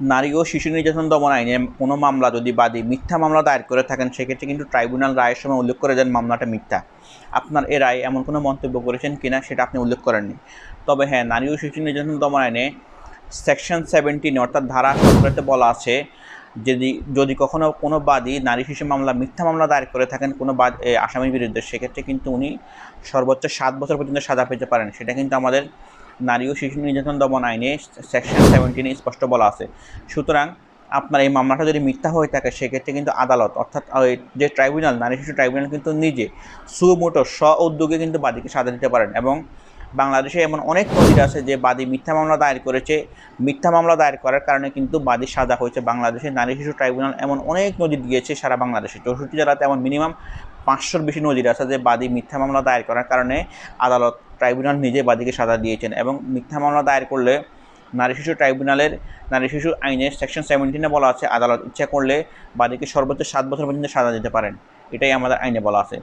নারী ও শিশু নির্যাতন দমন আইনে কোনো মামলা যদি বাদী মিথ্যা মামলা দায়ের করে থাকেন, সেক্ষেত্রে কিন্তু ট্রাইব্যুনাল রায়ের সময় উল্লেখ করে দেন মামলাটা মিথ্যা। আপনার এ রায় এমন কোনো মন্তব্য করেছেন কিনা সেটা আপনি উল্লেখ করেননি। তবে হ্যাঁ নারী ও শিশু নির্যাতন দমন আইনে সেকশন সেভেন্টিন অর্থাৎ ধারা সতেরোতে বলা আছে, যদি যদি কখনো কোনো বাদী নারী শিশু মামলা, মিথ্যা মামলা দায়ের করে থাকেন কোনো বাদ আসামির বিরুদ্ধে, সেক্ষেত্রে কিন্তু উনি সর্বোচ্চ সাত বছর পর্যন্ত সাজা পেতে পারেন। সেটা কিন্তু আমাদের নারী ও শিশু নির্যাতন দমন আইনে সেকশন সেভেন্টিনে স্পষ্ট বলা আছে। সুতরাং আপনার এই মামলাটা যদি মিথ্যা হয়ে থাকে, সেক্ষেত্রে কিন্তু আদালত, অর্থাৎ যে ট্রাইব্যুনাল নারী শিশু ট্রাইব্যুনাল কিন্তু নিজে, সুমোটো স্ব উদ্যোগে কিন্তু বাদীকে সাজা দিতে পারেন এবং বাংলাদেশে এমন অনেক নজির আছে যে বাদী মিথ্যা মামলা দায়ের করেছে। মিথ্যা মামলা দায়ের করার কারণে কিন্তু বাদী সাজা হয়েছে বাংলাদেশে। নারী শিশু ট্রাইব্যুনাল এমন অনেক নজির দিয়েছে সারা বাংলাদেশে। চৌষট্টি জেলাতে এমন মিনিমাম পাঁচশোর বেশি নজির আছে যে বাদী মিথ্যা মামলা দায়ের করার কারণে আদালত ট্রাইব্যুনাল নিজে বাদীকে সাজা দিয়েছেন এবং মিথ্যা মামলা দায়ের করলে নারী শিশু ট্রাইব্যুনালের নারী শিশু আইনের সেকশন সেভেন্টিনে বলা আছে, আদালত ইচ্ছা করলে বাদীকে সর্বোচ্চ সাত বছর পর্যন্ত সাজা দিতে পারেন। এটাই আমাদের আইনে বলা আছে।